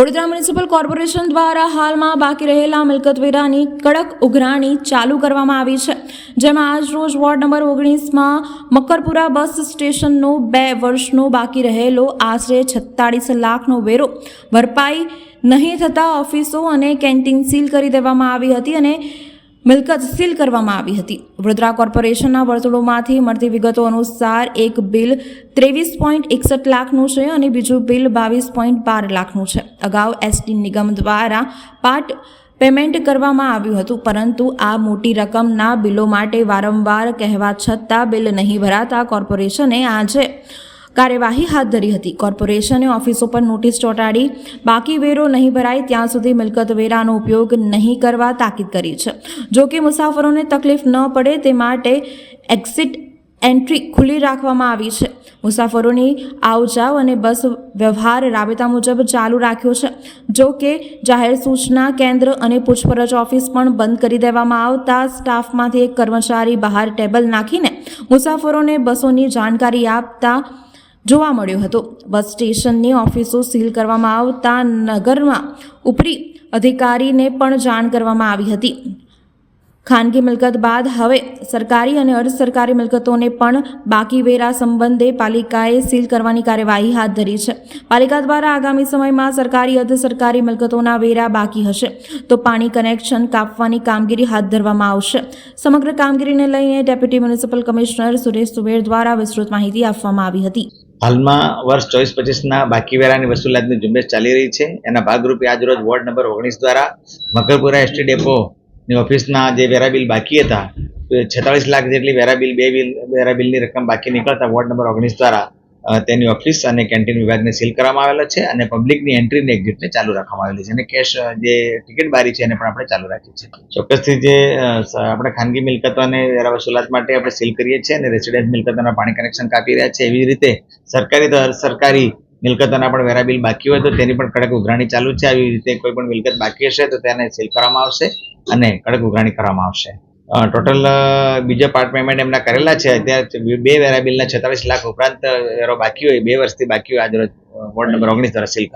Vadodara municipal corporation દ્વારા હાલમાં બાકી રહેલા મિલકતવેરાની કડક ઉઘરાણી ચાલુ કરવામાં આવી છે, જેમાં આજરોજ વોર્ડ નંબર ઓગણીસમાં મકરપુરા બસ સ્ટેશનનો બે વર્ષનો બાકી રહેલો આશરે છત્તાળીસ લાખનો વેરો ભરપાઈ નહીં થતાં ઓફિસો અને કેન્ટીન સીલ કરી દેવામાં આવી હતી અને મિલકત સીલ કરવામાં આવી હતી. વડોદરા કોર્પોરેશનના વર્તુળોમાંથી મળતી વિગતો અનુસાર એક બિલ ત્રેવીસ પોઈન્ટ એકસઠ લાખનું છે અને બીજું બિલ બાવીસ પોઈન્ટ બાર લાખનું છે. અગાઉ એસટી નિગમ દ્વારા પાર્ટ પેમેન્ટ કરવામાં આવ્યું હતું, પરંતુ આ મોટી રકમના બિલો માટે વારંવાર કહેવા છતાં બિલ નહીં ભરાતા કોર્પોરેશને આજે કાર્યવાહી હાથ ધરી હતી. કોર્પોરેશને ઓફિસો પર નોટિસ ચોંટાડી બાકી વેરો નહીં ભરાય ત્યાં સુધી મિલકત વેરાનો ઉપયોગ નહીં કરવા તાકીદ કરી છે. જોકે મુસાફરોને તકલીફ ન પડે તે માટે એક્ઝિટ એન્ટ્રી ખુલ્લી રાખવામાં આવી છે. મુસાફરોની આવજાવ અને બસ વ્યવહાર રાબેતા મુજબ ચાલુ રાખ્યો છે. જો કે જાહેર સૂચના કેન્દ્ર અને પૂછપરછ ઓફિસ પણ બંધ કરી દેવામાં આવતા સ્ટાફમાંથી એક કર્મચારી બહાર ટેબલ નાખીને મુસાફરોને બસોની જાણકારી આપતા જોવા મળ્યો હતો. બસ સ્ટેશનની ઓફિસો સીલ કરવામાં આવતા નગરમાં ઉપરી અધિકારીને પણ જાણ કરવામાં આવી હતી. ખાનગી મિલકત બાદ હવે સરકારી અને અર્ધ સરકારી મિલકતોને પણ બાકી વેરા સંબંધે પાલિકાએ સીલ કરવાની કાર્યવાહી હાથ ધરી છે. પાલિકા દ્વારા આગામી સમયમાં સરકારી અર્ધ સરકારી મિલકતોના વેરા બાકી હશે તો પાણી કનેક્શન કાપવાની કામગીરી હાથ ધરવામાં આવશે. સમગ્ર કામગીરીને લઈને deputy municipal commissioner Suresh Suber દ્વારા વિસ્તૃત માહિતી આપવામાં આવી હતી. હાલમાં વર્ષ ચોવીસ પચીસના બાકી વેરાની વસૂલાતની ઝુંબેશ ચાલી રહી છે. એના ભાગરૂપે આજરોજ વોર્ડ નંબર ઓગણીસ દ્વારા મકરપુરા એસટી ડેપોની ઓફિસના જે વેરા બિલ બાકી હતા છેતાળીસ લાખ જેટલી વેરા બિલ, બે બિલ, વેરા બિલની રકમ બાકી નીકળતા વોર્ડ નંબર ઓગણીસ દ્વારા તેની ઓફિસ અને કેન્ટીન વિભાગને સીલ કરવામાં આવેલો છે અને પબ્લિકની એન્ટ્રી ને એક્ઝિટને ચાલુ રાખવામાં આવેલી છે અને કેશ જે ટિકિટ બારી છે એને પણ આપણે ચાલુ રાખી છે ચોક્કસથી જે આપણે ખાનગી મિલકતોને વેરા વસૂલાત માટે આપણે સીલ કરીએ છીએ અને રેસિડેન્ટ મિલકતોના પાણી કનેક્શન કાપી રહ્યા છે, એવી રીતે સરકારી તો સરકારી મિલકતોના પણ વેરા બિલ બાકી હોય તો તેની પણ કડક ઉઘરાણી ચાલુ છે, આવી રીતે કોઈ પણ મિલકત બાકી હશે તો તેને સીલ કરવામાં આવશે અને કડક ઉઘરાણી કરવામાં આવશે. ટોટલ બીજા પાર્ટ પેમેન્ટ એમના કરેલા છે. અત્યારે બે વેરા બિલના છેતાલીસ લાખ ઉપરાંત વેરો બાકી હોય, બે વર્ષથી બાકી હોય આજ રોજ વોર્ડ નંબર ઓગણીસ દ્વારા સીલ